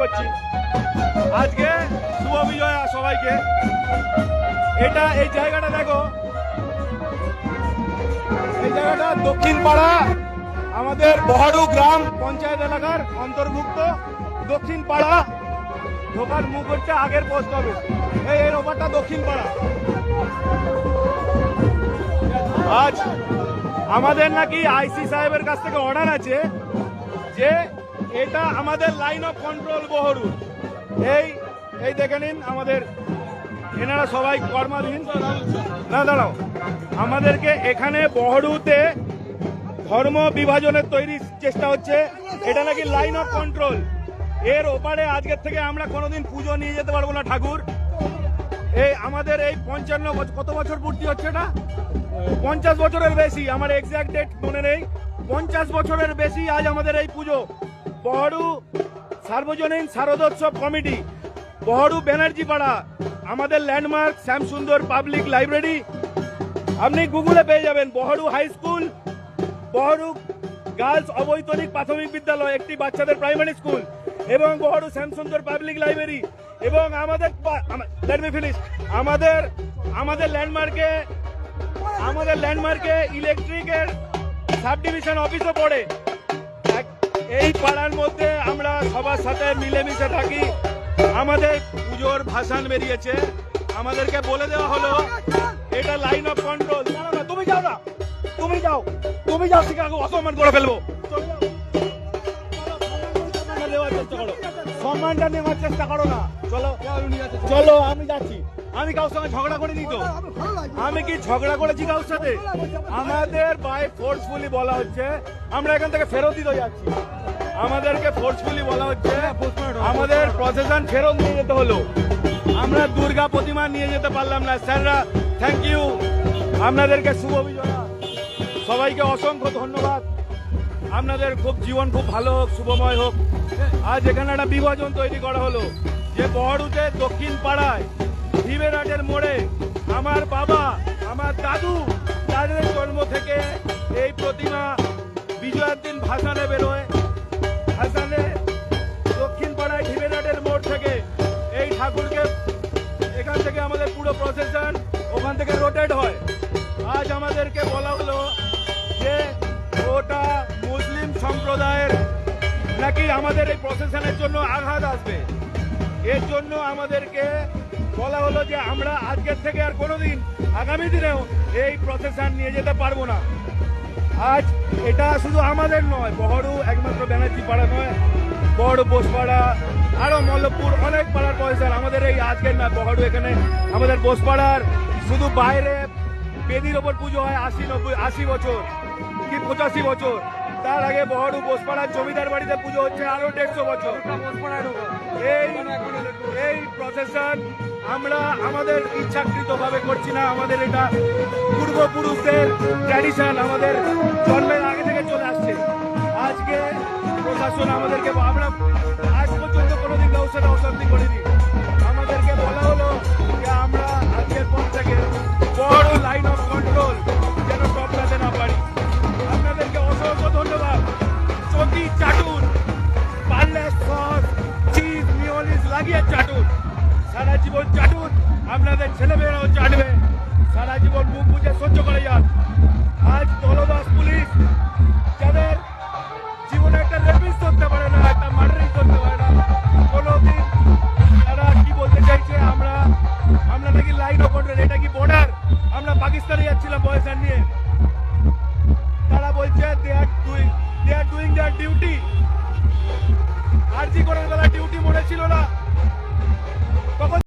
করছি। আজকে শুভ বিজয়া সবাইকে। এটা এই জায়গাটা দেখো। এই জায়গাটা দক্ষিণ পাড়া, আমাদের বহাডু গ্রাম পঞ্চায়েত এলাকার অন্তর্ভুক্ত। দক্ষিণ পাড়া, ঢোকার মুখ হচ্ছে আগের পোস্ট অফিস এই এর ওপারটা দক্ষিণ পাড়া। আজ আমাদের নাকি আইসি সাহেবের কাছ থেকে অর্ডার আছে। যে এটা আমাদের লাইন অফ কন্ট্রোল বহরু এই এই দেখে নিন আমাদের এনারা সবাই কর্মাধীন। না, দাঁড়াও। আমাদেরকে এখানে বহরুতে ধর্ম বিভাজনের তৈরি চেষ্টা হচ্ছে। এটা নাকি লাইন অফ কন্ট্রোল এর ওপারে আজকের থেকে আমরা কোনোদিন পুজো নিয়ে যেতে পারব না, ঠাকুর। এই আমাদের এই পঞ্চান্ন কত বছর পূর্তি হচ্ছে না পঞ্চাশ বছরের বেশি। আমার এক্সাক্ট ডেট মনে নেই। পঞ্চাশ বছরের বেশি আজ আমাদের এই পুজো। বহরু সার্বজনীন শারদোৎসব কমিটি, বহরু ব্যানার্জি পাড়া, আমাদের ল্যান্ডমার্ক শ্যামসুন্দর পাবলিক লাইব্রেরি আপনি গুগলে পেয়ে যাবেন, Bahru high school Bahru girls অবৈতনিক প্রাথমিক বিদ্যালয়, একটি বাচ্চাদের প্রাইমারি স্কুল এবং বহরু শ্যামসুন্দর পাবলিক লাইব্রেরি এবং আমাদের আমাদের আমাদের ল্যান্ডমার্কে আমাদের ল্যান্ডমার্কে ইলেকট্রিকের সাব ডিভিশন অফিসও পড়ে। এই পাড়ার মধ্যে আমরা সবার সাথে মিলেমিশে থাকি। আমাদের পুজোর ভাসান বেরিয়েছে। আমাদেরকে বলে দেওয়া হলো, এটা লাইন অফ কন্ট্রোল তুমি যাও না। তুমি যাও। তুমি যাও শিকাগো অসম্মান করে ফেলব। সম্মানটা নেওয়ার চেষ্টা করো করো না। চলো চলো, আমি যাচ্ছি। আমি কারোর সঙ্গে ঝগড়া করিনি তো। আমি কি ঝগড়া করেছি কারোর সাথে? আমাদের বাই ফোর্সফুলি বলা হচ্ছে, আমরা এখান থেকে ফেরত দিতে যাচ্ছি। আমাদেরকে ফোর্সফুলি বলা হচ্ছে, আমাদের প্রসেশন ফেরত নিয়ে যেতে হলো। আমরা দুর্গা প্রতিমা নিয়ে যেতে পারলাম না। স্যাররা থ্যাংক ইউ আপনাদেরকে শুভ বিজয়া। সবাইকে অসংখ্য ধন্যবাদ। আপনাদের খুব জীবন খুব ভালো হোক, শুভময় হোক। আজ এখানে একটা বিভাজন তৈরি করা হলো। যে বহরুতে দক্ষিণ পাড়ায় ভিবেরাটের মোড়ে, আমার বাবা, আমার দাদু, তাদের জন্ম থেকে এই প্রতিমা বিজয়ের দিন ভাসানে বেরোয়। ভাসানে দক্ষিণ পাড়ায় ভিবেরাটের মোড় থেকে এই ঠাকুরকে এখান থেকে আমাদের পুরো প্রসেশন ওখান থেকে রোটেট হয়। আজ আমাদেরকে বলা হলো যে ওটা সম্প্রদায়ের নাকি আমাদের এই প্রসেশনের জন্য আঘাত আসবে? এর জন্য আমাদেরকে বলা হলো যে আমরা আজকের থেকে আর কোনোদিন আগামী দিনেও এই প্রসেশন নিয়ে যেতে পারব না। আজ এটা শুধু আমাদের নয়, বহরু একমাত্র ব্যানার্জি পাড়া নয়, বহরু বোসপাড়া, আরও মল্লপুর অনেক পাড়ার পয়সা আমাদের এই আজকের না বহরু এখানে আমাদের বোসপাড়ার শুধু বাইরে বেদির ওপর পুজো হয় আশি নব্বই, আশি বছর কি পঁচাশি বছর। তার আগে বহরু বোসপাড়ার জমিদার বাড়িতে পুজো হচ্ছে আরও দেড়শো বছর। এই এই প্রসেশন আমরা আমাদের ইচ্ছাকৃতভাবে করছি না। আমাদের এটা পূর্বপুরুষদের ট্র্যাডিশন আমাদের জন্মের আগে থেকে চলে আসছে। আজকে প্রশাসন আমাদেরকে আমরা আজ পর্যন্ত কোনোদিন কারোর সাথে অশান্তি করিনি। আমাদেরকে বলা হলো আপনাদের ছেলেমেয়েরাও চাটবে সারা জীবন মুখ বুঝে সহ্য করে যান আজ দলদাস পুলিশ যাদের জীবনে একটা রেপিস করতে পারে না, একটা মার্ডারিং করতে পারে না, কোনোদিন তারা কি বলতে চাইছে আমরা? আমরা নাকি লাইন অফ কন্ট্রোল এটা কি বর্ডার আমরা পাকিস্তানে যাচ্ছিলাম বয়সান নিয়ে তারা বলছে they are doing they are doing their duty RG করার বেলা ডিউটি মনে ছিল না।